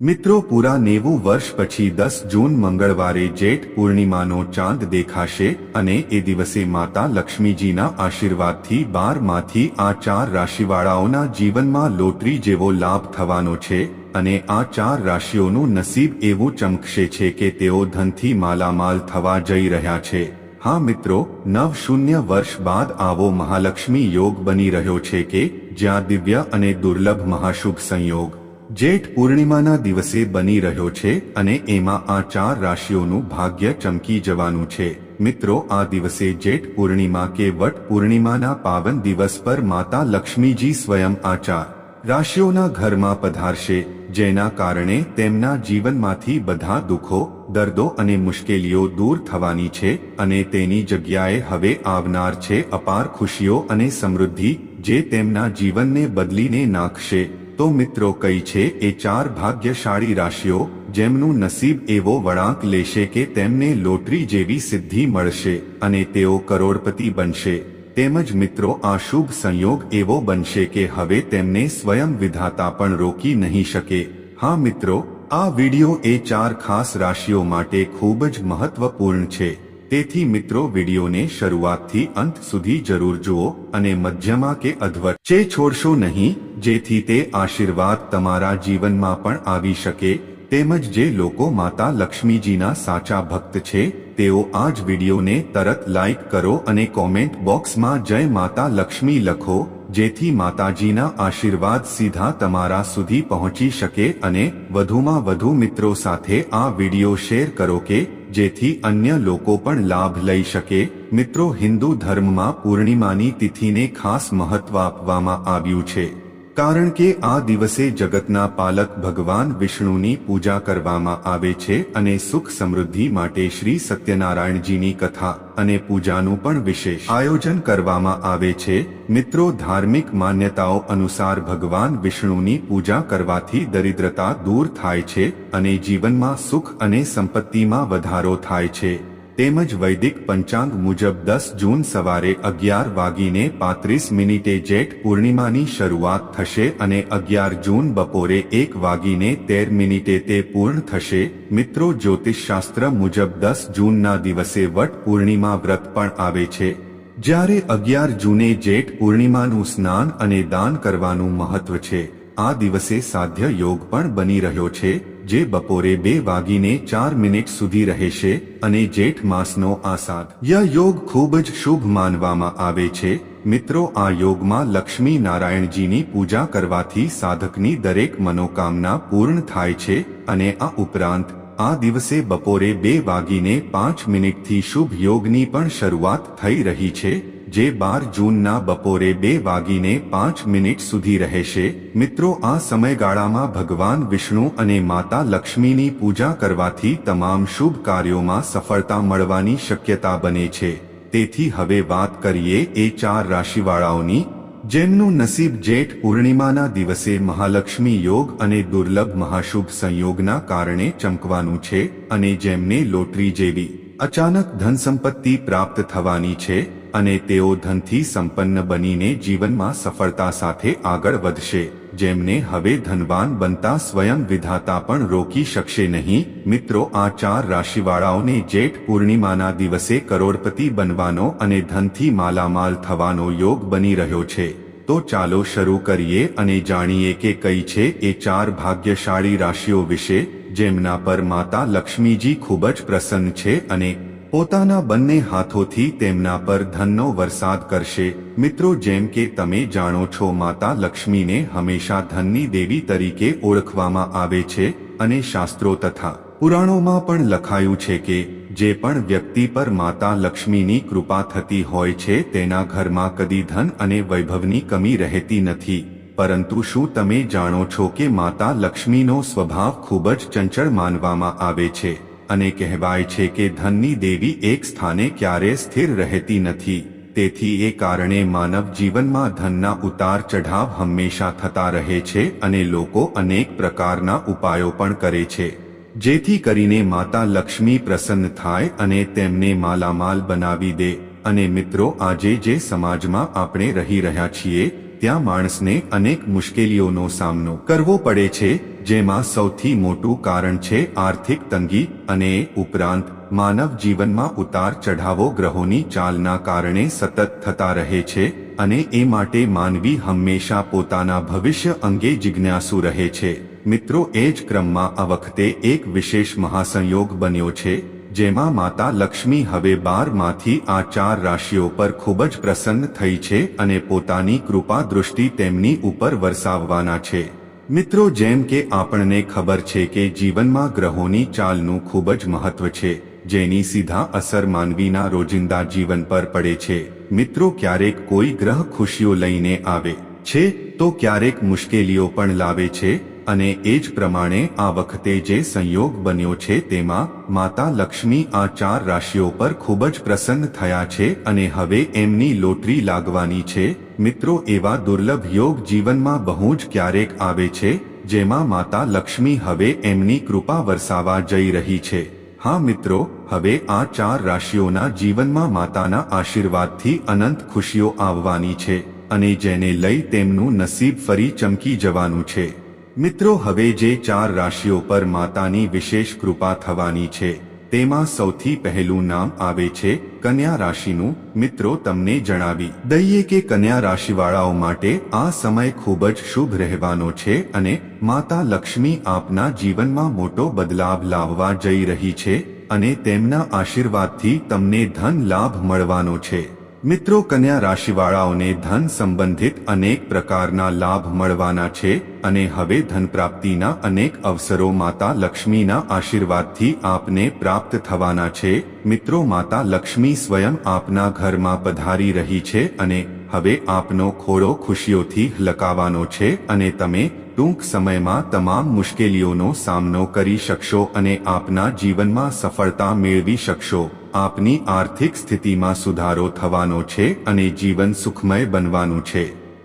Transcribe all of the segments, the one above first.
મિત્રો, પૂરા નેવું વર્ષ પછી દસ જૂન મંગળવારે જેઠ પૂર્ણિમાનો ચાંદ દેખાશે અને એ દિવસે માતા લક્ષ્મીજીના આશીર્વાદથી બારમાંથી આ ચાર રાશિવાળાઓના જીવનમાં લોટરી જેવો લાભ થવાનો છે અને આ ચાર રાશિઓનું નસીબ એવું ચમકશે છે કે તેઓ ધનથી માલામાલ થવા જઈ રહ્યા છે. હા મિત્રો નવ શૂન્ય વર્ષ બાદ આવો મહાલક્ષ્મી યોગ બની રહ્યો છે કે જ્યાં દિવ્ય અને દુર્લભ મહાશુભ સંયોગ જેઠ પૂર્ણિમાના દિવસે બની રહ્યો છે અને એમાં આ ચાર રાશિઓનું ભાગ્ય ચમકી જવાનું છે. મિત્રો, આ દિવસે જેઠ પૂર્ણિમા કે વટ પૂર્ણિમાના પાવન દિવસ પર માતા લક્ષ્મીજી સ્વયં આ ચાર રાશિઓના ઘરમાં પધારશે, જેના કારણે તેમના જીવનમાંથી બધા દુઃખો, દર્દો અને મુશ્કેલીઓ દૂર થવાની છે અને તેની જગ્યાએ હવે આવનાર છે અપાર ખુશીઓ અને સમૃદ્ધિ, જે તેમના જીવનને બદલીને નાખશે. તો મિત્રો કઈ છે, એ ચાર ભાગ્યશાળી રાશિઓ, જેમનું નસીબ એવો વળાંક લેશે કે તેમને લોટરી જેવી સિદ્ધિ મળશે અને તેઓ કરોડપતિ બનશે. તેમજ મિત્રો, આ શુભ સંયોગ એવો બનશે કે હવે તેમને સ્વયં વિધાતા પણ રોકી નહીં શકે. હા મિત્રો, આ વિડિયો એ ચાર ખાસ રાશિઓ માટે ખૂબ જ મહત્વપૂર્ણ છે. તેથી મિત્રો, વિડીયોને શરૂઆતથી અંત સુધી જરૂર જુઓ અને મધ્યમાં કે અધવચ્ચે છોડશો નહીં. જેથી તે આશીર્વાદ તમારા જીવનમાં પણ આવી શકે, તેમજ જે લોકો માતા લક્ષ્મીજીના સાચા ભક્ત છે, તેઓ આ જ વિડીયોને તરત લાઈક કરો અને કોમેન્ટ બોક્સમાં જય માતા લક્ષ્મી લખો, જેથી માતાજીના આશીર્વાદ સીધા તમારા સુધી પહોંચી શકે અને વધુમાં વધુ મિત્રો સાથે આ વીડિયો શેર કરો કે જેથી અન્ય લોકો પણ લાભ લઈ શકે. મિત્રો, હિન્દુ ધર્મમાં પૂર્ણિમાની તિથિને ખાસ મહત્વ આપવામાં આવ્યું છે. કારણ કે આ દિવસે જગતના પાલક ભગવાન વિષ્ણુની પૂજા કરવામાં આવે છે અને સુખ સમૃદ્ધિ માટે શ્રી સત્યનારાયણજીની કથા અને પૂજાનું પણ વિશેષ આયોજન કરવામાં આવે છે. મિત્રો, ધાર્મિક માન્યતાઓ અનુસાર ભગવાન વિષ્ણુની પૂજા કરવાથી દરિદ્રતા દૂર થાય છે અને જીવનમાં સુખ અને સંપત્તિમાં વધારો થાય છે. તેમજ વૈદિક પંચાંગ મુજબ દસ જૂન સવારે અગિયાર વાગીને પાંત્રીસ મિનિટે જેઠ પૂર્ણિમાની શરૂઆત થશે અને અગિયાર જૂન બપોરે એક વાગીને તેર મિનિટે તે પૂર્ણ થશે. મિત્રો, જ્યોતિષશાસ્ત્ર મુજબ દસ જૂનના દિવસે વટ પૂર્ણિમા વ્રત પણ આવે છે. જ્યારે અગિયાર જૂને જેઠ પૂર્ણિમાનું સ્નાન અને દાન કરવાનું મહત્વ છે, આ દિવસે સાધ્ય યોગ પણ બની રહ્યો છે. જે બપોરે બે વાગીને ચાર મિનિટ સુધી રહેશે અને જેઠ માસનો આસાદ. સાધ્ય યોગ ખૂબ જ શુભ માનવામાં આવે છે. મિત્રો, આ યોગમાં લક્ષ્મી નારાયણજીની પૂજા કરવાથી સાધકની દરેક મનોકામના પૂર્ણ થાય છે અને આ ઉપરાંત, આ દિવસે બપોરે બે વાગીને પાંચ મિનિટથી શુભ યોગની પણ શરૂઆત થઈ રહી છે. જે બાર જૂનના બપોરે બે વાગીને પાંચ મિનિટ સુધી રહેશે, મિત્રો આ સમયગાળામાં ભગવાન વિષ્ણુ અને માતા લક્ષ્મીની પૂજા કરવાથી તમામ શુભ કાર્યોમાં સફળતા મળવાની શક્યતા બને છે. તેથી હવે વાત કરીએ એ ચાર રાશિવાળાઓની, જેમનું નસીબ જેઠ પૂર્ણિમાના દિવસે મહાલક્ષ્મી યોગ અને દુર્લભ મહાશુભ સંયોગના કારણે ચમકવાનું છે અને જેમને લોટરી જેવી અચાનક ધન સંપત્તિ પ્રાપ્ત થવાની છે અને તેઓ ધનથી સંપન્ન બનીને જીવનમાં સફળતા સાથે આગળ વધશે, જેમને હવે ધનવાન બનતા સ્વયં વિધાતા પણ રોકી શકશે નહીં. મિત્રો, આ ચાર રાશિવાળાઓને જેઠ પૂર્ણિમાના દિવસે કરોડપતિ બનવાનો અને ધનથી માલામાલ થવાનો યોગ બની રહ્યો છે. તો ચાલો શરૂ કરીએ અને જાણીએ કે કઈ છે એ ચાર ભાગ્યશાળી રાશિઓ વિશે, જેમના પર માતા લક્ષ્મીજી ખૂબ જ પ્રસન્ન છે અને પોતાના બંને હાથોથી તેમના પર ધનનો વરસાદ કરશે. મિત્રો જેમ કે તમે જાણો છો, માતા લક્ષ્મીને હંમેશા ધનની દેવી તરીકે ઓળખવામાં આવે છે અને શાસ્ત્રો તથા પુરાણોમાં પણ લખાયું છે કે, જે પણ વ્યક્તિ પર માતા લક્ષ્મીની કૃપા થતી હોય છે, તેના ઘરમાં કદી ધન અને વૈભવની કમી રહેતી નથી. પરંતુ શું તમે જાણો છો કે માતા લક્ષ્મીનો સ્વભાવ ખૂબ જ ચંચળ માનવામાં આવે છે? અને કહેવાય છે કે ધનની દેવી એક સ્થાને ક્યારે સ્થિર રહેતી નથી. તેથી એ કારણે માનવ જીવનમાં ધનના ઉતાર ચઢાવ હંમેશા થતા રહે છે અને લોકો અનેક પ્રકારના ઉપાયો પણ કરે છે. જેથી કરીને માતા લક્ષ્મી પ્રસન્ન થાય અને તેમને માલામાલ બનાવી દે. અને મિત્રો, આજે જે સમાજમાં આપણે રહી રહ્યા છીએ, ત્યાં માણસને અનેક મુશ્કેલીઓનો સામનો કરવો પડે છે જેમાં સૌથી મોટું કારણ છે આર્થિક તંગી અને ઉપરાંત માનવ જીવનમાં ઉતાર ચઢાવો ગ્રહોની ચાલના કારણે સતત થતા રહે છે અને એ માટે માનવી હંમેશા પોતાના ભવિષ્ય અંગે જિજ્ઞાસુ રહે છે. મિત્રો, એ જ ક્રમમાં આ વખતે એક વિશેષ મહાસંયોગ બન્યો છે, જેમાં માતા લક્ષ્મી હવે બારમાંથી આ ચાર રાશિઓ પર ખૂબ જ પ્રસન્ન થઈ છે અને પોતાની કૃપા દૃષ્ટિ તેમની ઉપર વરસાવવાના છે. મિત્રો, જેમ કે આપણને ખબર છે કે જીવનમાં ગ્રહોની ચાલનું ખૂબ જ મહત્વ છે, જેની સીધા અસર માનવીના રોજિંદા જીવન પર પડે છે. મિત્રો, ક્યારેક કોઈ ગ્રહ ખુશીઓ લઈને આવે છે, તો ક્યારેક મુશ્કેલીઓ પણ લાવે છે. અને એ જ પ્રમાણે આ વખતે જે સંયોગ બન્યો છે તેમાં માતા લક્ષ્મી આ ચાર રાશિઓ પર ખૂબ જ પ્રસન્ન થયા છે અને હવે એમની લોટરી લાગવાની છે. મિત્રો, એવા દુર્લભ યોગ જીવનમાં બહુ જ ક્યારેક આવે છે, જેમાં માતા લક્ષ્મી હવે એમની કૃપા વરસાવા જઈ રહી છે. હા મિત્રો, હવે આ ચાર રાશિઓના જીવનમાં માતાના આશીર્વાદથી અનંત ખુશીઓ આવવાની છે અને જેને લઈ તેમનું નસીબ ફરી ચમકી જવાનું છે. મિત્રો, હવે જે ચાર રાશિઓ પર માતાની વિશેષ કૃપા થવાની છે, તેમાં સૌથી પહેલું નામ આવે છે કન્યા રાશિનું. મિત્રો, તમને જણાવી દઈએ કે કન્યા રાશિવાળાઓ માટે આ સમય ખૂબ જ શુભ રહેવાનો છે અને માતા લક્ષ્મી આપના જીવનમાં મોટો બદલાવ લાવવા જઈ રહી છે અને તેમના આશીર્વાદથી તમને ધન લાભ મળવાનો છે. મિત્રો કન્યા રાશિવાળાઓને ધન સંબંધિત અનેક પ્રકારના લાભ મળવાના છે અને હવે ધન પ્રાપ્તિના અનેક અવસરો માતા લક્ષ્મીના આશીર્વાદથી આપને પ્રાપ્ત થવાના છે. મિત્રો માતા લક્ષ્મી સ્વયં આપના ઘરમાં પધારી રહી છે અને હવે આપનો ખોળો ખુશીઓથી લકાવાનો છે અને તમે ટૂંક સમયમાં તમામ મુશ્કેલીઓનો સામનો કરી શકશો અને આપના જીવનમાં સફળતા મેળવી શકશો. આપની આર્થિક સ્થિતિમાં સુધારો થવાનો છે અને જીવન સુખમય બનવાનું છે.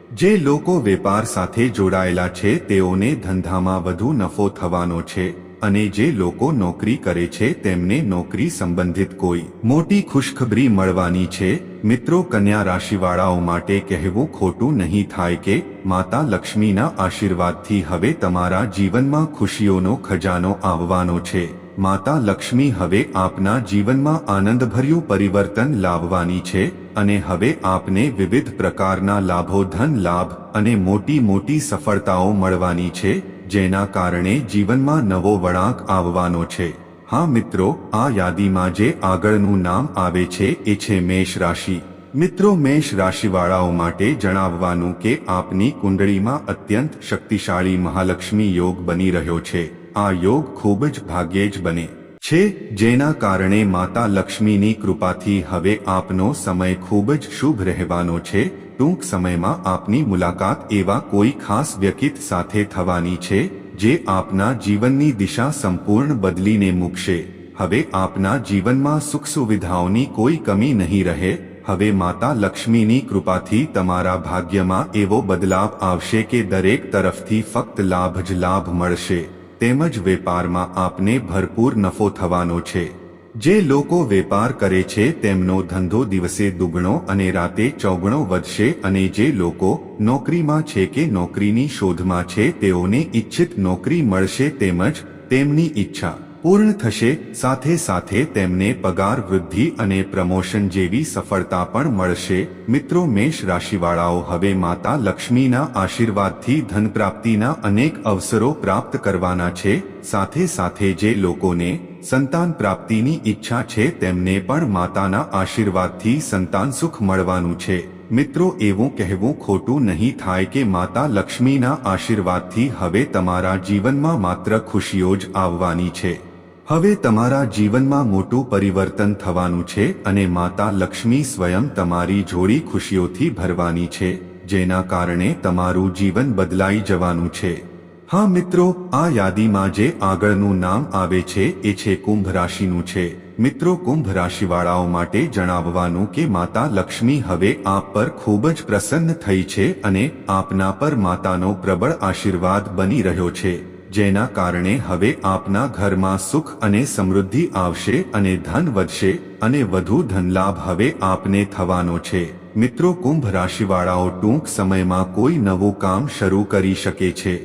જે લોકો વેપાર સાથે જોડાયેલા છે, તેઓને ધંધામાં વધુ નફો થવાનો છે અને જે લોકો નોકરી કરે છે, તેમને નોકરી સંબંધિત કોઈ મોટી ખુશખબરી મળવાની છે. મિત્રો, કન્યા રાશિવાળાઓ માટે કહેવું ખોટું નહીં થાય કે માતા લક્ષ્મીના આશીર્વાદથી હવે તમારા જીવનમાં ખુશીઓનો ખજાનો આવવાનો છે. માતા લક્ષ્મી હવે આપના જીવનમાં આનંદભર્યું પરિવર્તન લાવવાની છે અને હવે આપને વિવિધ પ્રકારના લાભો ધન લાભ અને મોટી મોટી સફળતાઓ મળવાની છે, જેના કારણે જીવનમાં નવો વળાંક આવવાનો છે. હા મિત્રો, આ યાદીમાં જે આગળનું નામ આવે છે એ છે મેષ રાશિ. મિત્રો, મેષ રાશિવાળાઓ માટે જણાવવાનું કે આપની કુંડળીમાં અત્યંત શક્તિશાળી મહાલક્ષ્મી યોગ બની રહ્યો છે. આ યોગ ખૂબ જ ભાગ્યે જ બને છે, જેના કારણે માતા લક્ષ્મીની કૃપાથી હવે આપનો સમય ખૂબ જ શુભ રહેવાનો છે. ટૂંક સમયમાં આપની મુલાકાત એવા કોઈ ખાસ વ્યક્તિ સાથે થવાની છે, જે આપના જીવનની દિશા સંપૂર્ણ બદલીને મૂકશે. હવે આપના જીવનમાં સુખ સુવિધાઓની કોઈ કમી નહીં રહે. હવે માતા લક્ષ્મીની કૃપાથી તમારા ભાગ્યમાં એવો બદલાવ આવશે કે દરેક તરફથી ફક્ત લાભ જ લાભ મળશે. તેમજ વેપારમાં આપને ભરપૂર નફો થવાનો છે. જે લોકો વેપાર કરે છે, તેમનો ધંધો દિવસે દુગણો અને રાતે ચોગણો વધશે અને જે લોકો નોકરીમાં છે કે નોકરીની શોધમાં છે, તેઓને ઇચ્છિત નોકરી મળશે તેમજ તેમની ઈચ્છા. પૂર્ણ થશે, સાથે સાથે તેમને પગાર, વૃદ્ધિ અને પ્રમોશન જેવી સફળતા પણ મળશે. મિત્રો, મેષ રાશિવાળાઓ હવે માતા લક્ષ્મીના આશીર્વાદથી ધન પ્રાપ્તિના અનેક અવસરો પ્રાપ્ત કરવાના છે. સાથે સાથે જે લોકોને સંતાન પ્રાપ્તિની ઈચ્છા છે, તેમને પણ માતાના આશીર્વાદથી સંતાન સુખ મળવાનું છે. મિત્રો, એવું કહેવું ખોટું નહીં થાય કે માતા લક્ષ્મીના આશીર્વાદથી હવે તમારા જીવનમાં માત્ર ખુશીઓ જ આવવાની છે. હવે તમારા જીવનમાં મોટું પરિવર્તન થવાનું છે અને માતા લક્ષ્મી સ્વયં તમારી જોડી ખુશીઓથી ભરવાની છે, જેના કારણે તમારું જીવન બદલાઈ જવાનું છે. હા મિત્રો, આ યાદીમાં જે આગળનું નામ આવે છે, એ છે કુંભ રાશિનું છે. મિત્રો, કુંભ રાશિવાળાઓ માટે જણાવવાનું કે માતા લક્ષ્મી હવે આપ પર ખૂબ જ પ્રસન્ન થઈ છે અને આપના પર માતાનો પ્રબળ આશીર્વાદ બની રહ્યો છે. જેના કારણે હવે આપના ઘરમાં સુખ અને સમૃદ્ધિ આવશે અને ધન વધશે અને વધુ ધનલાભ હવે આપને થવાનો છે. મિત્રો, કુંભ રાશિવાળાઓ ટૂંક સમયમાં કોઈ નવું કામ શરૂ કરી શકે છે,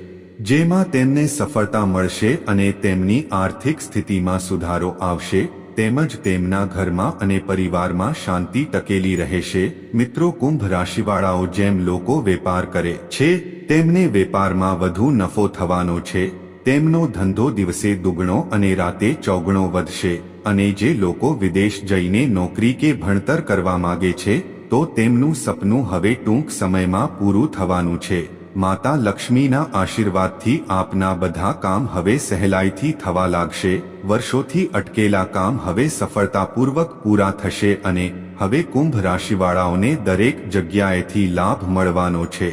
જેમાં તેમને સફળતા મળશે અને તેમની આર્થિક સ્થિતિમાં સુધારો આવશે. તેમજ તેમના ઘરમાં અને પરિવારમાં શાંતિ ટકેલી રહેશે. મિત્રો, કુંભ રાશિવાળાઓ જેમ લોકો વેપાર કરે છે, તેમને વેપારમાં વધુ નફો થવાનો છે. તેમનો ધંધો દિવસે દુગણો અને રાતે ચોગણો વધશે. અને જે લોકો વિદેશ જઈને નોકરી કે ભણતર કરવા માગે છે, તો તેમનું સપનું હવે ટૂંક સમયમાં પૂરું થવાનું છે. માતા લક્ષ્મીના આશીર્વાદથી આપના બધા કામ હવે સહેલાઈથી થવા લાગશે, વર્ષોથી અટકેલા કામ હવે સફળતાપૂર્વક પૂરા થશે અને હવે કુંભ રાશિવાળાઓને દરેક જગ્યાએથી લાભ મળવાનો છે.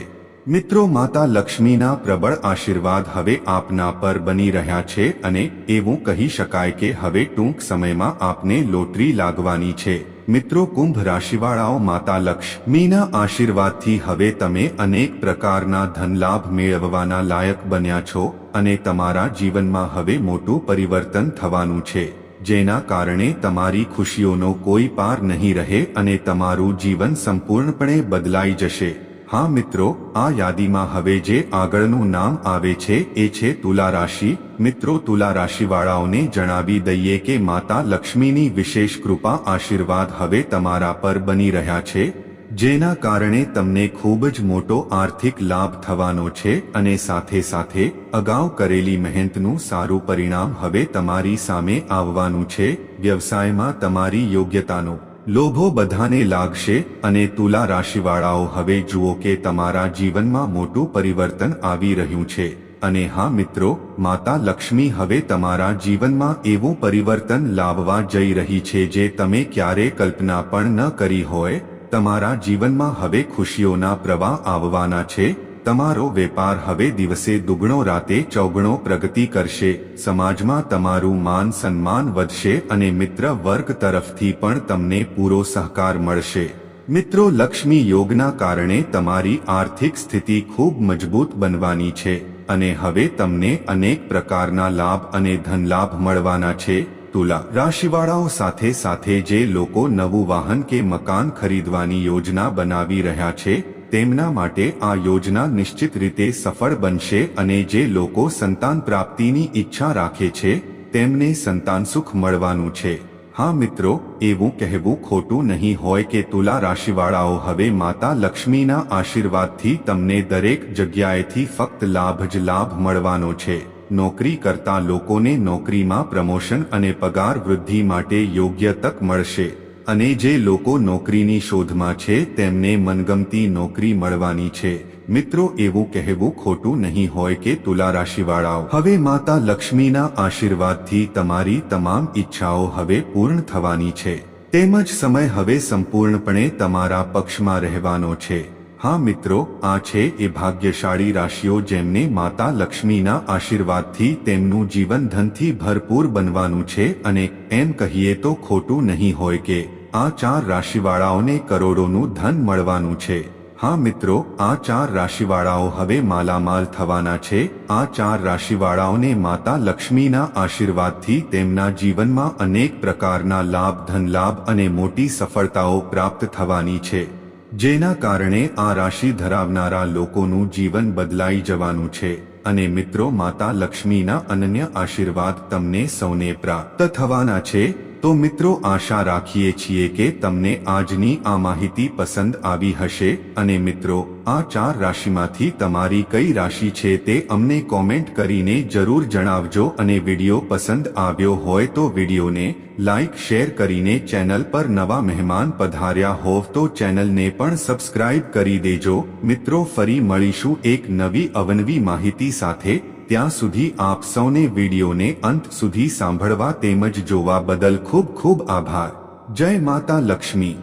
મિત્રો, માતા લક્ષ્મીના પ્રબળ આશીર્વાદ હવે આપના પર બની રહ્યા છે અને એવું કહી શકાય કે હવે ટૂંક સમયમાં આપને લોટરી લાગવાની છે. મિત્રો કુંભ રાશિવાળાઓ, માતા લક્ષ્મીના આશીર્વાદથી હવે તમે અનેક પ્રકારના ધનલાભ મેળવવાના લાયક બન્યા છો અને તમારા જીવનમાં હવે મોટું પરિવર્તન થવાનું છે, જેના કારણે તમારી ખુશીઓનો કોઈ પાર નહીં રહે અને તમારું જીવન સંપૂર્ણપણે બદલાઈ જશે. હા મિત્રો, આ યાદીમાં હવે જે આગળનું નામ આવે છે એ છે તુલા રાશિ. મિત્રો, તુલા રાશિવાળાઓને જણાવી દઈએ કે માતા લક્ષ્મીની વિશેષ કૃપા આશીર્વાદ હવે તમારા પર બની રહ્યા છે, જેના કારણે તમને ખૂબ જ મોટો આર્થિક લાભ થવાનો છે અને સાથે સાથે અગાઉ કરેલી મહેનતનું સારું પરિણામ હવે તમારી સામે આવવાનું છે. વ્યવસાયમાં તમારી યોગ્યતાનો લોભો બધાને લાગશે અને તુલા રાશિવાળાઓ હવે જુઓ કે તમારા જીવનમાં મોટું પરિવર્તન આવી રહ્યું છે. અને હા મિત્રો, માતા લક્ષ્મી હવે તમારા જીવનમાં એવું પરિવર્તન લાવવા જઈ રહી છે જે તમે ક્યારે કલ્પના પણ ન કરી હોય. તમારા જીવનમાં હવે ખુશીઓના પ્રવાહ આવવાના છે તમારો વેપાર હવે દિવસે દુગણો રાતે ચોગણો પ્રગતિ કરશે. સમાજમાં તમારું માન સન્માન વધશે અને મિત્ર વર્ગ તરફથી પણ તમને પૂરો સહકાર મળશે. મિત્રો, લક્ષ્મી યોગના કારણે તમારી આર્થિક સ્થિતિ ખૂબ મજબૂત બનવાની છે અને હવે તમને અનેક પ્રકારના લાભ અને ધનલાભ મળવાના છે. તુલા રાશિવાળાઓ સાથે સાથે જે લોકો નવું વાહન કે મકાન ખરીદવાની યોજના બનાવી રહ્યા છે તેમના માટે આ યોજના નિશ્ચિત રીતે સફળ બનશે અને જે લોકો સંતાન પ્રાપ્તિની ઈચ્છા રાખે છે, તેમને સંતાન સુખ મળવાનું છે. હા મિત્રો, એવું કહેવું ખોટું નહીં હોય કે તુલા રાશિવાળાઓ હવે માતા લક્ષ્મીના આશીર્વાદથી તમને દરેક જગ્યાએથી ફક્ત લાભ જ લાભ મળવાનો છે. નોકરી કરતા લોકોને નોકરીમાં પ્રમોશન અને પગાર વૃદ્ધિ માટે યોગ્ય તક મળશે. અને જે લોકો નોકરીની શોધમાં છે, તેમને મનગમતી નોકરી મળવાની છે. મિત્રો, એવું કહેવું ખોટું નહીં હોય કે તુલા રાશિવાળાઓ હવે માતા લક્ષ્મીના આશીર્વાદથી તમારી તમામ ઈચ્છાઓ હવે પૂર્ણ થવાની છે. તેમજ સમય હવે સંપૂર્ણપણે તમારા પક્ષમાં રહેવાનો છે. હા મિત્રો, આ છે એ ભાગ્યશાળી રાશિઓ જેમને માતા લક્ષ્મીના આશીર્વાદથી તેમનું જીવન ધનથી ભરપૂર બનવાનું છે અને એમ કહીએ તો ખોટું નહીં હોય કે આ ચાર રાશિવાળાઓને કરોડોનું ધન મળવાનું છે. હા મિત્રો, આ ચાર રાશિવાળાઓ હવે માલામાલ થવાના છે. આ ચાર રાશિવાળાઓને માતા લક્ષ્મીના આશીર્વાદથી તેમના જીવનમાં અનેક પ્રકારના લાભ, ધનલાભ અને મોટી સફળતાઓ પ્રાપ્ત થવાની છે. જેના કારણે આ રાશિ ધરાવનારા લોકોનું જીવન બદલાઈ જવાનું છે અને મિત્રો માતા લક્ષ્મીના અનન્ય આશીર્વાદ તમને સૌને પ્રાપ્ત થવાના છે. તો મિત્રો આશા રાખીએ છીએ કે તમને આજની આ માહિતી પસંદ આવી હશે અને મિત્રો, આ ચાર રાશિમાંથી તમારી કઈ રાશિ છે તે અમને કોમેન્ટ કરીને જરૂર જણાવજો અને વીડિયો પસંદ આવ્યો હોય તો વિડીયોને લાઇક શેર કરીને ચેનલ પર નવા મહેમાન પધાર્યા હોવ તો ચેનલને પણ સબસ્ક્રાઇબ કરી દેજો. મિત્રો, ફરી મળીશું એક નવી અવનવી માહિતી સાથે. ત્યાં સુધી આપ સૌને વિડીયોને અંત સુધી સાંભળવા તેમજ જોવા બદલ ખૂબ ખૂબ આભાર. જય માતા લક્ષ્મી.